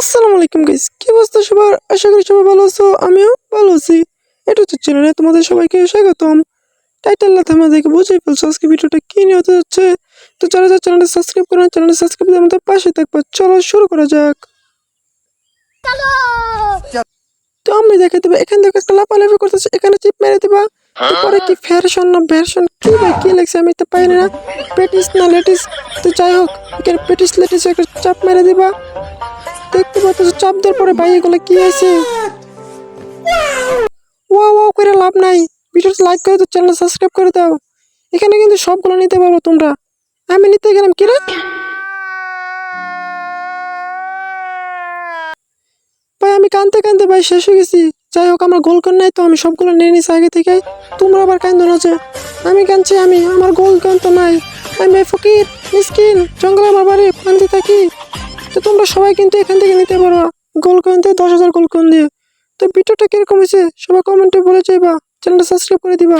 আসসালামু আলাইকুম গাইস কি অবস্থা সবার? আশা করি সবাই ভালো আছো আমিও ভালো আছি। এটা হচ্ছে চ্যানেলে তোমাদের সবাইকে স্বাগতম। টাইটেল না থামা দেখে বুঝেই ফেলছো আজকে ভিডিওটা কি নিয়ে হতে যাচ্ছে। তো যারা যারা চ্যানেলটা সাবস্ক্রাইব করে চ্যানেলটা সাবস্ক্রাইব করে আমাদের পাশে থাকবা। চলো শুরু করা যাক। তো আমি দেখে দেবো এখান থেকে একটা লাফালাফি করতেছে এখানে চিপ মেরে দিবা। তারপরে কি ফ্যাশন না ভ্যাশন কি ভাই কি লাগছে আমি তো পাই না। পেটিস না লেটিস তো যাই হোক এখানে পেটিস লেটিস একটা চাপ মেরে দিবা। দেখতে পাচ্ছ চাপ দেওয়ার পরে ভাই এগুলো কি আছে? ওয়া ওয়া করে লাভ নাই। ভিডিওটা লাইক করে দাও চ্যানেল সাবস্ক্রাইব করে দাও। এখানে কিন্তু সবগুলো নিতে পারো তোমরা। আমি নিতে গেলাম কি রে? ভাই, আমি কানতে কানতে ভাই শেষ হয়ে গেছি। যাই হোক, আমার গোল কর নাই তো, আমি সবগুলো নিয়ে নিছি আগে থেকে। তোমরা আবার কান্দো না যে। আমি কানছি আমি। আমার গোল কান তো নাই। আমি ফকির মিসকিন জঙ্গলে আমার বাড়ি পানিতে থাকি তো তোমরা সবাই কিন্তু এখান থেকে নিতে পারো। গোল কয়েন দিয়ে দশ হাজার গোল কয়েন দিয়ে। তো ভিডিওটা কীরকম হয়েছে, সবাই কমেন্টে বলে যাইবা। চ্যানেলটা সাবস্ক্রাইব করে দিবা।